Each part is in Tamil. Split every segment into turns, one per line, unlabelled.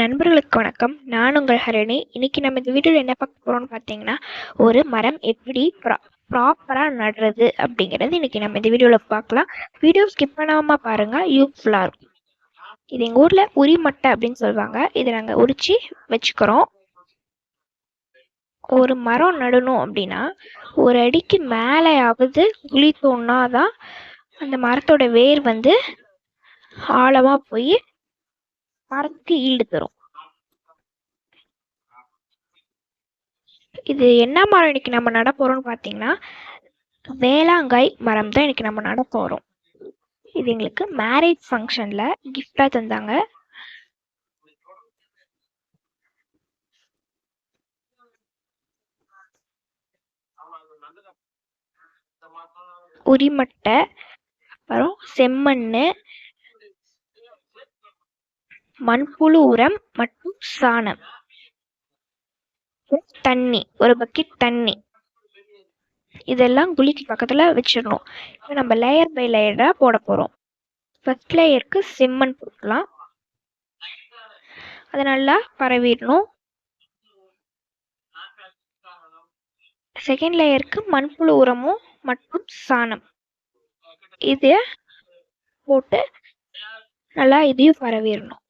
நண்பர்களுக்கு வணக்கம். நான் உங்கள் ஹரிணி. இன்னைக்கு நம்ம இந்த வீடியோவில் என்ன பார்க்க போகிறோம்னு பார்த்தீங்கன்னா ஒரு மரம் எப்படி ப்ரா ப்ராப்பராக நடுறது அப்படிங்கிறது இன்னைக்கு நம்ம இந்த வீடியோவில் பார்க்கலாம். வீடியோ ஸ்கிப் பண்ணாமல் பாருங்கள் யூஸ்ஃபுல்லாக இருக்கும். இது எங்கள் ஊரில் உரிமட்டை அப்படின்னு சொல்லுவாங்க. இதை நாங்கள் உரித்து வச்சுக்கிறோம். ஒரு மரம் நடணும் அப்படின்னா ஒரு அடிக்கு மேலேயாவது குழி தோணாதான் அந்த மரத்தோட வேர் வந்து ஆழமாக போய் மரத்துக்கு ஈல்டு தரும். இது என்ன மரம் இன்னைக்கு நம்ம நட போறோம்னு பார்த்தீங்கன்னா வேளாங்காய் மரம் தான் இன்னைக்கு நம்ம நட போறோம். இது எங்களுக்கு மேரேஜ் ஃபங்க்ஷன்ல கிஃப்டா தந்தாங்க. உரிமட்டை அப்புறம் செம்மண் மண்புழு உரம் மற்றும் சாணம். தண்ணி ஒரு பக்கெட் தண்ணி. இதெல்லாம் குழிக்கு பக்கத்துல வச்சிடணும். இப்போ நம்ம லேயர் பை லேயரா போட போறோம். ஃபர்ஸ்ட் லேயருக்கு செம்மண் போடலாம் அதை நல்லா பரவிடணும். செகண்ட் லேயருக்கு மண்புழு உரமும் மற்றும் சாணம். இது போட்டு நல்லா இதையும் பரவிடணும்.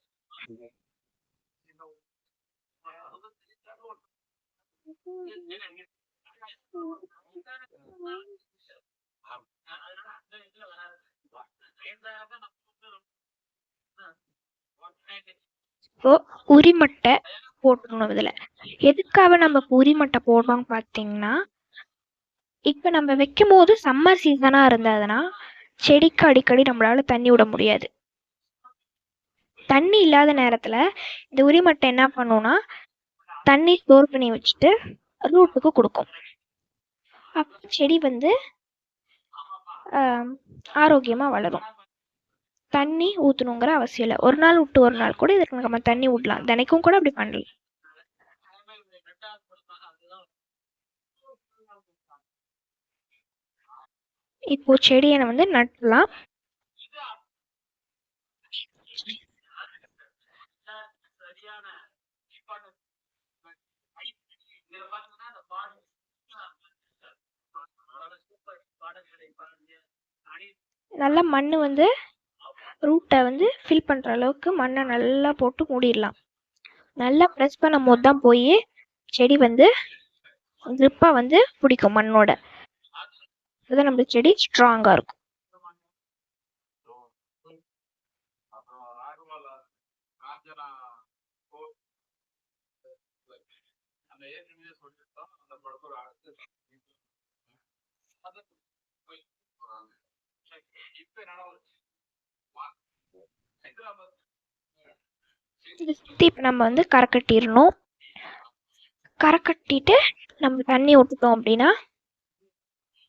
இப்போ உரிமட்டை போட்டுடணும் இதில். எதுக்காக நம்ம இப்போ உரிமட்டை போடுறோம்னு பார்த்தீங்கன்னா இப்போ நம்ம வைக்கும் போது சம்மர் சீசனா இருந்ததுன்னா செடிக்கு அடிக்கடி நம்மளால தண்ணி விட முடியாது. தண்ணி இல்லாத நேரத்துல இந்த உரிமட்டை என்ன பண்ணும்னா தண்ணி ஸ்டோர் பண்ணி வச்சுட்டு ரூட்டுக்கு கொடுக்கும். அப்போ செடி வந்து ஆஹ் ஆரோக்கியமா வளரும். தண்ணி ஊற்றணுங்கிற அவசியம் இல்லை. ஒரு நாள் விட்டு ஒரு நாள் கூட இதுக்கு நம்ம தண்ணி விடலாம் தினைக்கும் கூட அப்படி பண்ணலாம். இப்போ செடியை வந்து நட்டலாம். நல்லா மண் வந்து ரூட்டை வந்து ஃபில் பண்ணுற அளவுக்கு மண்ணை நல்லா போட்டு மூடிடலாம். நல்லா ப்ரெஸ் பண்ணும் போது தான் போய் செடி வந்து க்ரிப்பாக வந்து பிடிக்கும் மண்ணோட. அதுதான் நம்ம செடி ஸ்ட்ராங்காக இருக்கும். இதை சுற்றி இப்போ நம்ம வந்து கரை கட்டிடணும் கரை கட்டிட்டு நம்ம தண்ணி விட்டுட்டோம் அப்படின்னா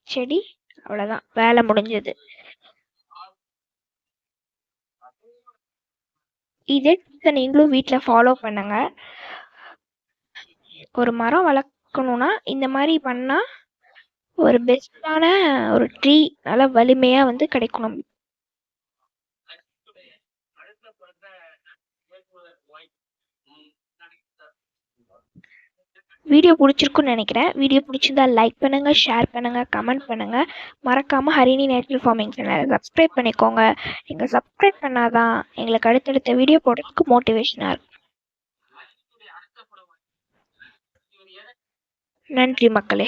செடி அவ்வளோதான் வேலை முடிஞ்சது. இதே நீங்களும் வீட்டில் ஃபாலோ பண்ணுங்க. ஒரு மரம் வளர்க்கணும்னா இந்த மாதிரி பண்ணால் ஒரு பெஸ்ட்டான ஒரு ட்ரீ நல்லா வலிமையாக வந்து கிடைக்கும் நமக்கு. வீடியோ பிடிச்சிருக்குன்னு நினைக்கிறேன். வீடியோ பிடிச்சிருந்தா லைக் பண்ணுங்க ஷேர் பண்ணுங்க கமெண்ட் பண்ணுங்க. மறக்காம ஹரிணி நேச்சுரல் ஃபார்மிங் சேனலை சப்ஸ்கிரைப் பண்ணிக்கோங்க. நீங்கள் சப்ஸ்கிரைப் பண்ணாதான் எங்களுக்கு அடுத்தடுத்த வீடியோ போடுறதுக்கு மோட்டிவேஷனாக இருக்கும். நன்றி மக்களே.